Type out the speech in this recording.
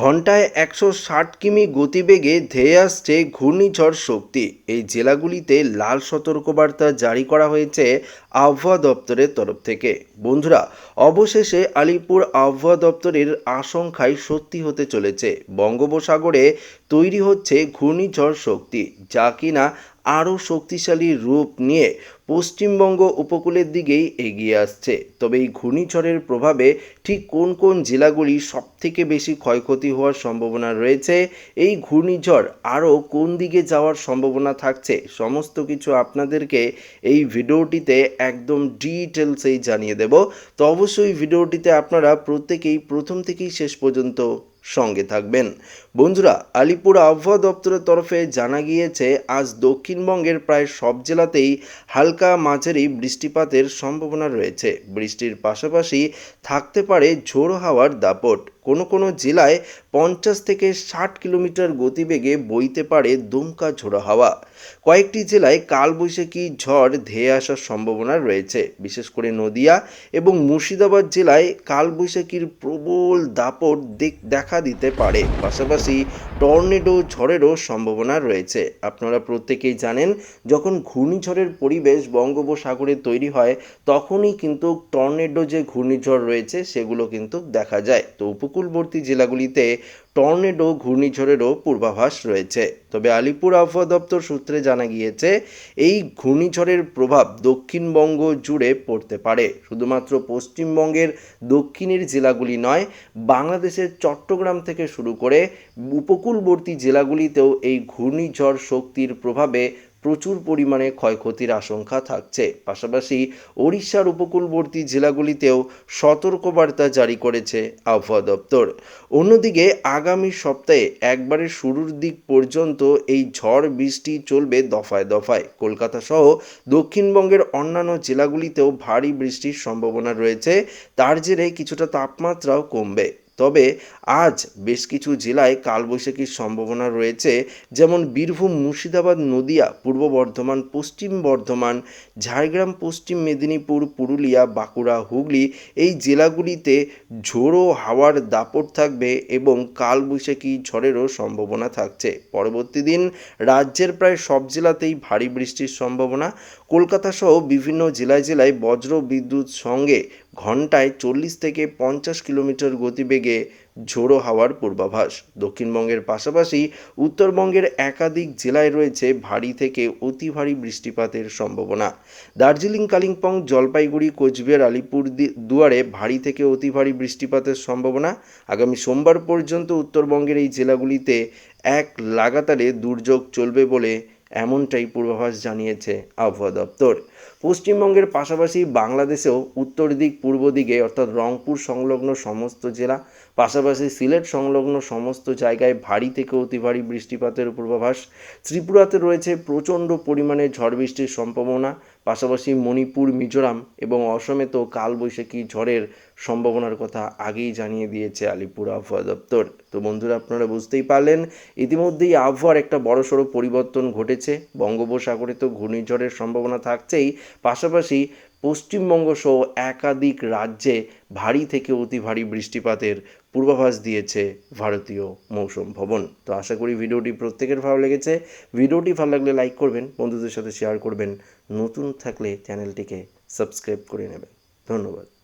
ঘন্টায় একশো ষাট কিমি গতিবেগে ধেয়ে আসছে ঘূর্ণিঝড় শক্তি। এই জেলাগুলিতে লাল সতর্কবার্তা জারি করা হয়েছে আবহাওয়া দপ্তরের তরফ থেকে। বন্ধুরা, অবশেষে আলিপুর আবহাওয়া দপ্তরের আশঙ্কায় সত্যি হতে চলেছে। বঙ্গোপসাগরে তৈরি হচ্ছে ঘূর্ণিঝড় শক্তি, যা কিনা আরও শক্তিশালী রূপ নিয়ে পশ্চিমবঙ্গ উপকূলের দিকেই এগিয়ে আসছে। তবে এই ঘূর্ণিঝড়ের প্রভাবে ঠিক কোন কোন জেলাগুলি সবথেকে বেশি ক্ষয়ক্ষতি হওয়ার সম্ভাবনা রয়েছে? এই ঘূর্ণিঝড় আরও কোন দিকে যাওয়ার সম্ভাবনা থাকছে? সমস্ত কিছু আপনাদেরকে এই ভিডিওটিতে একদম ডিটেলসেই জানিয়ে দেব। তো অবশ্যই ভিডিওটিতে আপনারা প্রত্যেকেই প্রথম থেকেই শেষ পর্যন্ত সঙ্গে থাকবেন। বন্ধুরা, আলিপুর আবহাওয়া দপ্তরের তরফে জানা গিয়েছে, আজ দক্ষিণবঙ্গের প্রায় সব জেলাতেই হালকা মাঝারি বৃষ্টিপাতের সম্ভাবনা রয়েছে। বৃষ্টির পাশাপাশি থাকতে পারে ঝোড়ো হাওয়ার দাপট। কোনো কোনো জেলায় পঞ্চাশ থেকে ষাট কিলোমিটার গতিবেগে বইতে পারে দুমকা ঝোড়ো হাওয়া। কয়েকটি জেলায় কালবৈশাখী ঝড় ধেয়ে আসার সম্ভাবনা রয়েছে। বিশেষ করে নদিয়া এবং মুর্শিদাবাদ জেলায় কালবৈশাখীর প্রবল দাপট দেখ- দিতে পারে। পাশাপাশি টর্নেডো ঝড়েরও সম্ভাবনা রয়েছে। আপনারা প্রত্যেকেই জানেন, যখন ঘূর্ণিঝড়ের পরিবেশ বঙ্গোপসাগরে তৈরি হয়, তখনই কিন্তু টর্নেডো যে ঘূর্ণিঝড় রয়েছে, সেগুলো কিন্তু দেখা যায়। তো উপকূলবর্তী জেলাগুলিতে টর্নেডো, ঘূর্ণিঝড়েরও পূর্বাভাস রয়েছে। তবে আলিপুর আবহাওয়া দপ্তর সূত্রে জানা গিয়েছে, এই ঘূর্ণিঝড়ের প্রভাব দক্ষিণবঙ্গ জুড়ে পড়তে পারে। শুধুমাত্র পশ্চিমবঙ্গের দক্ষিণের জেলাগুলি নয়, বাংলাদেশের চট্টগ্রাম থেকে শুরু করে উপকূলবর্তী জেলাগুলিতেও এই ঘূর্ণিঝড় শক্তির প্রভাবে প্রচুর পরিমাণে ক্ষয়ক্ষতির আশঙ্কা থাকছে। পাশাপাশি ওড়িশার উপকূলবর্তী জেলাগুলিতেও সতর্কবার্তা জারি করেছে আবহাওয়া দপ্তর। অন্যদিকে আগামী সপ্তাহে একবারে শুরুর দিক পর্যন্ত এই ঝড় বৃষ্টি চলবে দফায় দফায়। কলকাতা সহ দক্ষিণবঙ্গের অন্যান্য জেলাগুলিতেও ভারী বৃষ্টির সম্ভাবনা রয়েছে। তার জেরে কিছুটা তাপমাত্রাও কমবে। তবে আজ বেশ কিছু জেলায় কালবৈশাখীর সম্ভাবনা রয়েছে, যেমন বীরভূম, মুর্শিদাবাদ, নদিয়া, পূর্ব বর্ধমান, পশ্চিম বর্ধমান, ঝাড়গ্রাম, পশ্চিম মেদিনীপুর, পুরুলিয়া, বাঁকুড়া, হুগলি এই জেলাগুলিতে ঝোড়ো হাওয়ার দাপট থাকবে এবং কালবৈশাখী ঝড়েরও সম্ভাবনা থাকছে। পরবর্তী দিন রাজ্যের প্রায় সব জেলাতেই ভারী বৃষ্টির সম্ভাবনা। কলকাতা সহ বিভিন্ন জেলায় জেলায় বজ্র বিদ্যুৎ সঙ্গে ঘন্টায় চল্লিশ থেকে পঞ্চাশ কিলোমিটার গতিবেগে ঝোড়ো হাওয়ার পূর্বাভাস। দক্ষিণবঙ্গের পাশাপাশি উত্তরবঙ্গের একাধিক জেলায় রয়েছে ভারী থেকে অতি ভারী বৃষ্টিপাতের সম্ভাবনা। দার্জিলিং, কালিম্পং, জলপাইগুড়ি, কোচবিহার, আলিপুর দুয়ারে ভারী থেকে অতি ভারী বৃষ্টিপাতের সম্ভাবনা। আগামী সোমবার পর্যন্ত উত্তরবঙ্গের এই জেলাগুলিতে এক লাগাতারে দুর্যোগ চলবে বলে এমনটাই পূর্বাভাস জানিয়েছে আবহাওয়া দপ্তর। পশ্চিমবঙ্গের পাশাপাশি বাংলাদেশেও উত্তর দিক, পূর্ব দিকে, অর্থাৎ রংপুর সংলগ্ন সমস্ত জেলা, পাশাপাশি সিলেট সংলগ্ন সমস্ত জায়গায় ভারী থেকে অতি ভারী বৃষ্টিপাতের পূর্বাভাস। ত্রিপুরাতে রয়েছে প্রচণ্ড পরিমাণে ঝড় বৃষ্টির সম্ভাবনা। পাশাপাশি মণিপুর, মিজোরাম এবং অসমে তো কালবৈশাখী ঝড়ের সম্ভাবনার কথা আগেই জানিয়ে দিয়েছে আলিপুর আবহাওয়া দপ্তর। তো বন্ধুরা, আপনারা বুঝতেই পারলেন, ইতিমধ্যেই আবহাওয়ার একটা বড়সড় পরিবর্তন ঘটেছে। বঙ্গোপসাগরে তো ঘূর্ণিঝড়ের সম্ভাবনা থাকছেই। পাশাপাশি পশ্চিমবঙ্গ সহ একাধিক রাজ্যে ভারী থেকে অতি ভারী বৃষ্টিপাতের পূর্বাভাস দিয়েছে ভারতীয় মৌসুম ভবন। তো আশা করি ভিডিওটি প্রত্যেকের ভালো লেগেছে। ভিডিওটি ভালো লাগলে লাইক করবেন, বন্ধুদের সাথে শেয়ার করবেন। নতুন থাকলে চ্যানেলটিকে সাবস্ক্রাইব করে নেবেন। ধন্যবাদ।